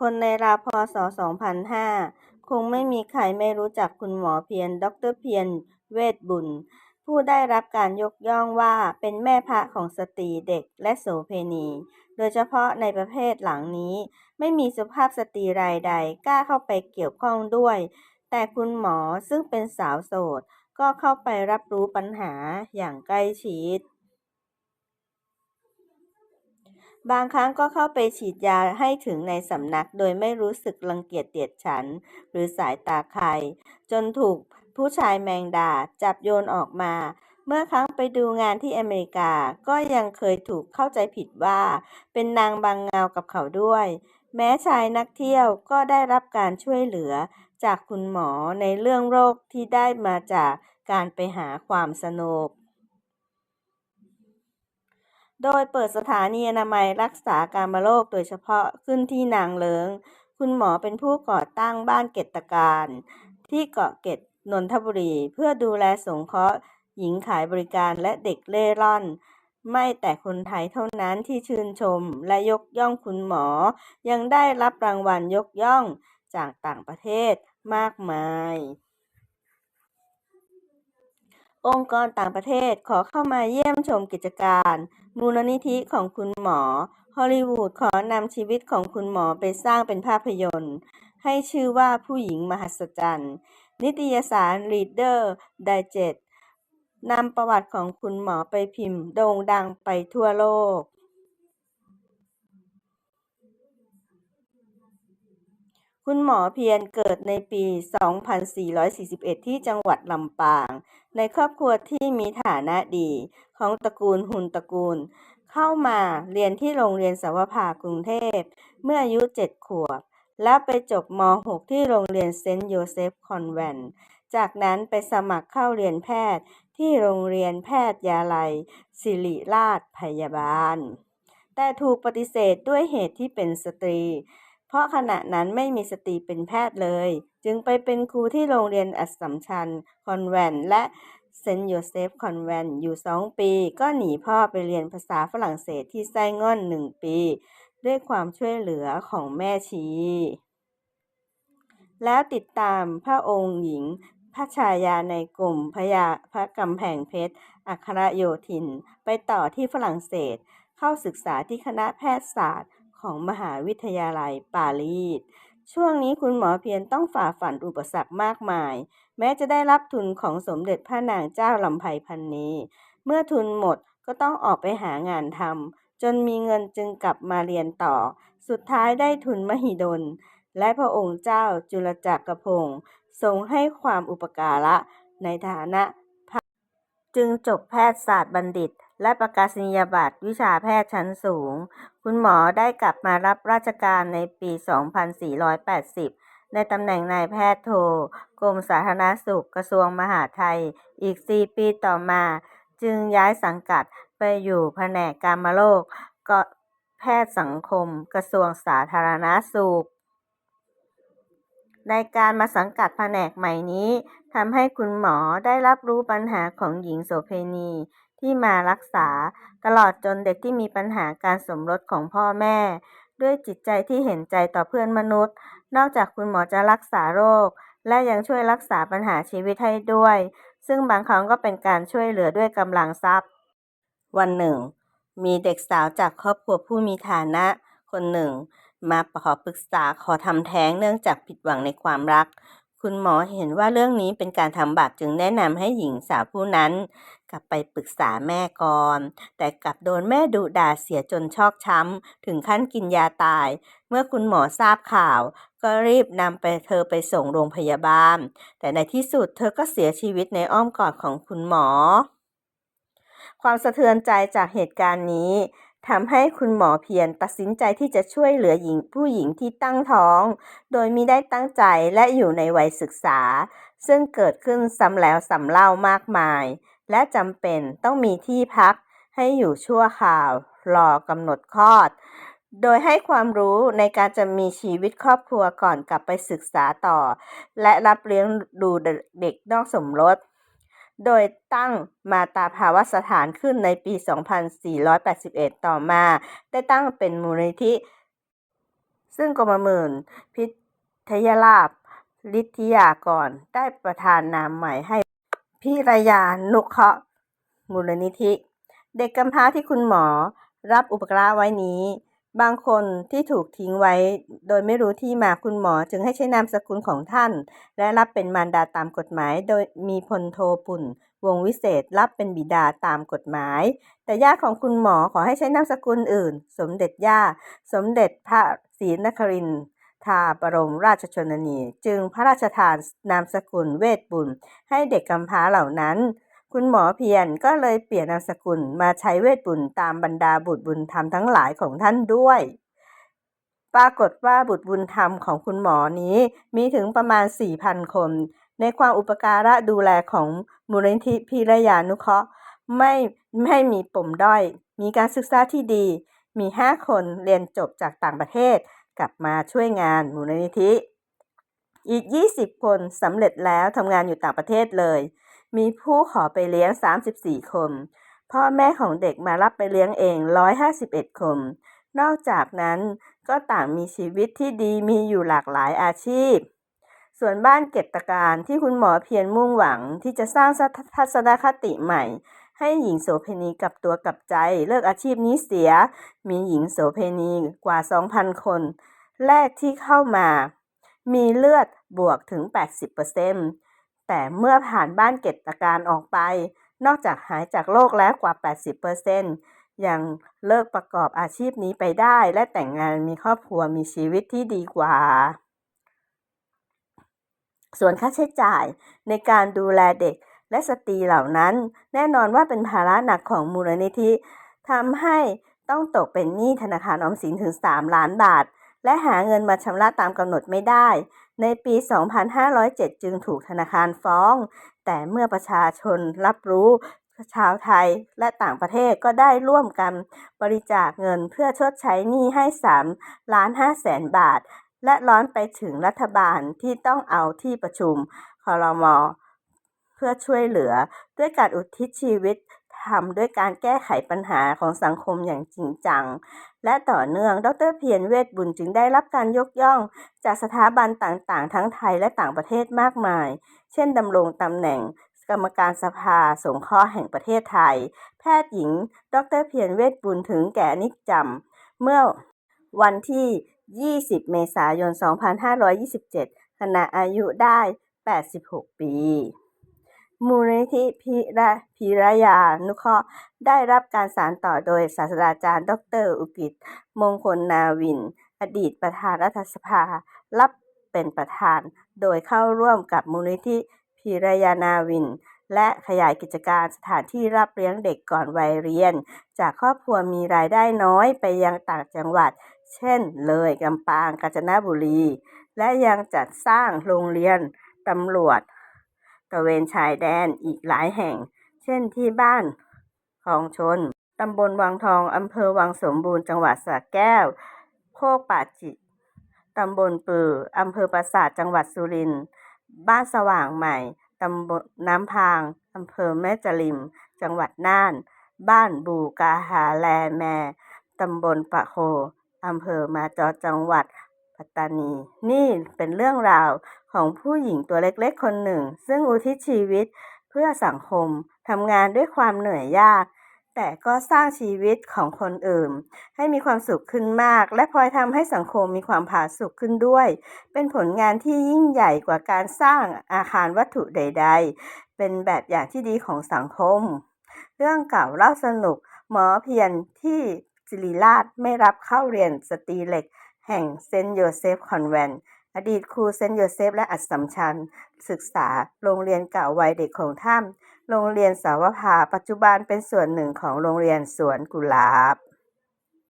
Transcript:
คนในราวพศ 2005 คงไม่มีใครไม่รู้จักคุณหมอเพียร ดร.เพียร เวชบุญ ผู้ได้รับการยกย่องว่าเป็นแม่พระของสตรีเด็กและโสเภณี โดยเฉพาะในประเภทหลังนี้ ไม่มีสุภาพสตรีรายใดกล้าเข้าไปเกี่ยวข้องด้วย แต่คุณหมอซึ่งเป็นสาวโสด ก็เข้าไปรับรู้ปัญหาอย่างใกล้ชิด บางครั้งก็เข้าไปฉีดยาให้ถึงในสำนักโดยไม่รู้สึกรังเกียจเดียดฉัน หรือสายตาใคร จนถูกผู้ชายแมงดาจับโยนออกมา เมื่อครั้งไปดูงานที่อเมริกาก็ยังเคยถูกเข้าใจผิดว่า เป็นนางบางเงากับเขาด้วย แม้ชายนักเที่ยวก็ได้รับการช่วยเหลือจากคุณหมอในเรื่องโรคที่ได้มาจากการไปหาความสนุก โดยเปิดสถานีอนามัยรักษากามโรคโดยเฉพาะขึ้นที่นางเลิง คุณหมอเป็นผู้ก่อตั้งบ้านเกตการ ที่เกาะเกร็ดนนทบุรี เพื่อดูแลสงเคราะห์หญิงขายบริการและเด็กเร่ร่อน ไม่แต่คนไทยเท่านั้นที่ชื่นชมและยกย่องคุณหมอ ยังได้รับรางวัลยกย่องจากต่างประเทศมากมาย องค์กรต่างประเทศขอเข้ามาเยี่ยมชมกิจการ มูลนิธิของคุณหมอ ฮอลลีวูดขอนำชีวิตของคุณหมอไปสร้างเป็นภาพยนตร์ ให้ชื่อว่าผู้หญิงมหัศจรรย์ นิตยสาร Reader Digest นำประวัติของคุณหมอไปพิมพ์โด่งดังไปทั่วโลก คุณหมอเพียรเกิดในปี 2441 ที่จังหวัดลำปาง ในครอบครัวที่มีฐานะดีของตระกูลหุนตระกูล เข้ามาเรียนที่โรงเรียนสวภากรุงเทพ เมื่ออายุ 7 ขวบ แล้วไปจบม .6 ที่โรงเรียนเซนต์โยเซฟคอนแวนต์จากนั้นไปสมัครเข้าเรียนแพทย์ที่โรงเรียนแพทยาลัย ศิริราชพยาบาล แต่ถูกปฏิเสธด้วยเหตุที่เป็นสตรี เพราะขณะนั้นไม่มีสตรีเป็นแพทย์เลย จึงไปเป็นครูที่โรงเรียนอัสสัมชัญคอนแวนและเซนต์โยเซฟคอนแวนอยู่สองปี ก็หนีพ่อไปเรียนภาษาฝรั่งเศสที่ไส้ง่อนหนึ่งปี ด้วยความช่วยเหลือของแม่ชี แล้วติดตามพระองค์หญิงพระชายาในกลุ่มพญาพระกำแพงเพชร อัครโยธิน ไปต่อที่ฝรั่งเศส เข้าศึกษาที่คณะแพทยศาสตร์ ของมหาวิทยาลัยปารีส ช่วงนี้คุณหมอเพียรต้องฝ่าฟันอุปสรรคมากมาย แม้จะได้รับทุนของสมเด็จพระนางเจ้าลำไพพันนีเมื่อทุนหมดก็ต้องออกไปหางานทำจนมีเงินจึงกลับมาเรียนต่อ สุดท้ายได้ทุนมหิดล และพระองค์เจ้าจุลจักรพงศ์ทรงให้ความอุปการะในฐานะ จึงจบแพทยศาสตร์บัณฑิต และประกาศนียบัตรวิชาแพทย์ชั้นสูง คุณหมอได้กลับมารับราชการในปี 2480 ในตำแหน่งนายแพทย์โท กรมสาธารณสุขกระทรวงมหาดไทย อีก 4 ปีต่อมา จึงย้ายสังกัดไปอยู่แผนกกามโรคแพทย์สังคม กระทรวงสาธารณสุข ในการมาสังกัดแผนกใหม่นี้ทำให้คุณหมอได้รับรู้ปัญหาของหญิงโสเภณีที่มารักษา ตลอดจนเด็กที่มีปัญหาการสมรสของพ่อแม่ ด้วยจิตใจที่เห็นใจต่อเพื่อนมนุษย์ นอกจากคุณหมอจะรักษาโรค และยังช่วยรักษาปัญหาชีวิตให้ด้วย ซึ่งบางครั้งก็เป็นการช่วยเหลือด้วยกำลังทรัพย์ วันหนึ่ง มีเด็กสาวจากครอบครัวผู้มีฐานะ คนหนึ่ง มาขอปรึกษาขอทำแท้งเนื่องจากผิดหวังในความรัก คุณหมอเห็นว่าเรื่องนี้เป็นการทำบาปจึงแนะนำให้หญิงสาวผู้นั้น กลับไปปรึกษาแม่ก่อน แต่กลับโดนแม่ดุด่าเสียจนชอกช้ำ ถึงขั้นกินยาตาย เมื่อคุณหมอทราบข่าว ก็รีบนำไปเธอไปส่งโรงพยาบาล แต่ในที่สุดเธอก็เสียชีวิตในอ้อมกอดของคุณหมอ ความสะเทือนใจจากเหตุการณ์นี้ ทำให้คุณหมอเพียรตัดสินใจที่จะช่วยเหลือหญิงผู้หญิงที่ตั้งท้อง โดยมิได้ตั้งใจและอยู่ในวัยศึกษา ซึ่งเกิดขึ้นซ้ำแล้วซ้ำเล่ามากมาย และจำเป็นต้องมีที่พักให้อยู่ชั่วคราว รอกำหนดคลอด โดยให้ความรู้ในการจะมีชีวิตครอบครัวก่อนกลับไปศึกษาต่อ และรับเลี้ยงดูเด็กนอกสมรส โดยตั้งมาตาภาวะสถานขึ้นในปี 2481 ต่อมา ได้ตั้งเป็นมูลนิธิ ซึ่งกรมหมื่นพิทยลาภฤทธิยากรได้ประทานนามใหม่ให้พิรยานุเคราะห์มูลนิธิ เด็กกำพร้าที่คุณหมอรับอุปการะไว้นี้ บางคนที่ถูกทิ้งไว้โดยไม่รู้ที่มาคุณหมอจึงให้ใช้นามสกุลของท่าน และรับเป็นมารดาตามกฎหมาย โดยมีพลโทปุ่น วงวิเศษรับเป็นบิดาตามกฎหมาย แต่ญาติของคุณหมอขอให้ใช้นามสกุลอื่น สมเด็จย่า สมเด็จพระศรีนครินทราบรมราชชนนี จึงพระราชทานนามสกุลเวทบุญ ให้เด็กกำพร้าเหล่านั้น คุณหมอเพียรก็เลยเปลี่ยนนามสกุลมาใช้เวทบุญตามบรรดาบุตรบุญธรรมทั้งหลายของท่านด้วย ปรากฏว่าบุตรบุญธรรมของคุณหมอนี้มีถึงประมาณ 4,000 คน ในความอุปการะดูแลของมูลนิธิพิรยานุเคราะห์ไม่ไม่มีปมด้อย มีการศึกษาที่ดี มี 5 คนเรียนจบจากต่างประเทศ กลับมาช่วยงานมูลนิธิ อีก 20 คนสำเร็จแล้วทำงานอยู่ต่างประเทศเลย มีผู้ขอไปเลี้ยง 34 คน พ่อแม่ของเด็กมารับไปเลี้ยงเอง 151 คน นอกจากนั้นก็ต่างมีชีวิตที่ดีมีอยู่หลากหลายอาชีพ ส่วนบ้านเกตการที่คุณหมอเพียรมุ่งหวังที่จะสร้างทัศนคติใหม่ ให้หญิงโสเภณีกลับตัวกลับใจเลิกอาชีพนี้เสีย มีหญิงโสเภณีกว่า 2,000 คน แรกที่เข้ามา มีเลือดบวกถึง 80% แต่เมื่อผ่านบ้านเกตการออกไป นอกจากหายจากโรคแล้วกว่า 80%ยังเลิกประกอบอาชีพนี้ไปได้ และแต่งงานมีครอบครัวมีชีวิตที่ดีกว่า ส่วนค่าใช้จ่ายในการดูแลเด็กและสตรีเหล่านั้น แน่นอนว่าเป็นภาระหนักของมูลนิธิทำให้ต้องตกเป็นหนี้ธนาคารออมสินถึง 3 ล้านบาท และหาเงินมาชำระตามกำหนดไม่ได้ ในปี 2507 จึงถูกธนาคารฟ้อง แต่เมื่อประชาชนรับรู้ชาวไทยและต่างประเทศก็ได้ร่วมกันบริจาคเงินเพื่อชดใช้หนี้ให้3ล้าน5แสนบาท และร้อนไปถึงรัฐบาลที่ต้องเอาที่ประชุมครมอเพื่อช่วยเหลือด้วยการอุทิศชีวิต ทำด้วยการแก้ไขปัญหาของสังคมอย่างจริงจัง และต่อเนื่อง ดรเพียรเวทบุญจึงได้รับการยกย่อง จากสถาบันต่างๆ ทั้งไทยและต่างประเทศมากมาย เช่นดำรงตำแหน่งกรรมการสภาสงเคราะห์แห่งประเทศไทย แพทย์หญิง ดรเพียรเวทบุญถึงแก่นิจจำเมื่อวันที่ 20 เมษายน 2527 ขณะอายุได้ 86 ปี มูลนิธิพิระพิรยานุเคราะห์ได้รับการสานต่อโดยศาสตราจารย์ ดร อุกิตมงคลนาวิน อดีตประธานรัฐสภา รับเป็นประธาน โดยเข้าร่วมกับมูลนิธิพิรยานาวิน และขยายกิจการสถานที่รับเลี้ยงเด็กก่อนวัยเรียน จากครอบครัวมีรายได้น้อยไปยังต่างจังหวัด เช่น เลยลำปางกาญจนบุรี และยังจัดสร้างโรงเรียนตำรวจ ตะเวนชายแดนอีกหลายแห่ง เช่นที่บ้านคลองชน ตำบลวังทอง อำเภอวังสมบูรณ์ จังหวัดสระแก้ว โคกป่าจิกตำบลปือ อำเภอปราสาท จังหวัดสุรินทร์ บ้านสว่างใหม่ ตำบลน้ำพาง อำเภอแม่จริม จังหวัดน่าน บ้านบูกาหาแลแม ตำบลปะโค อำเภอมาจอจังหวัดปัตตานี นี่เป็นเรื่องราว ของผู้หญิงตัวเล็กๆคนหนึ่ง ซึ่งอุทิศชีวิตเพื่อสังคมทำงานด้วยความเหนื่อยยาก แต่ก็สร้างชีวิตของคนอื่น ให้มีความสุขขึ้นมาก และพลอยทำให้สังคมมีความผาสุกขึ้นด้วย เป็นผลงานที่ยิ่งใหญ่กว่าการสร้างอาคารวัตถุใด ๆ เป็นแบบอย่างที่ดีของสังคม เรื่องเก่าเล่าสนุก หมอเพียรที่ศิริราชไม่รับเข้าเรียนสตรีเหล็ก แห่งเซนต์โยเซฟคอนแวนต์ อดีตครูเซนต์โยเซฟและอัศสัมชัญศึกษาโรงเรียนเก่าวัยเด็กของท่านโรงเรียนสาวภาปัจจุบันเป็นส่วนหนึ่งของโรงเรียนสวนกุหลาบ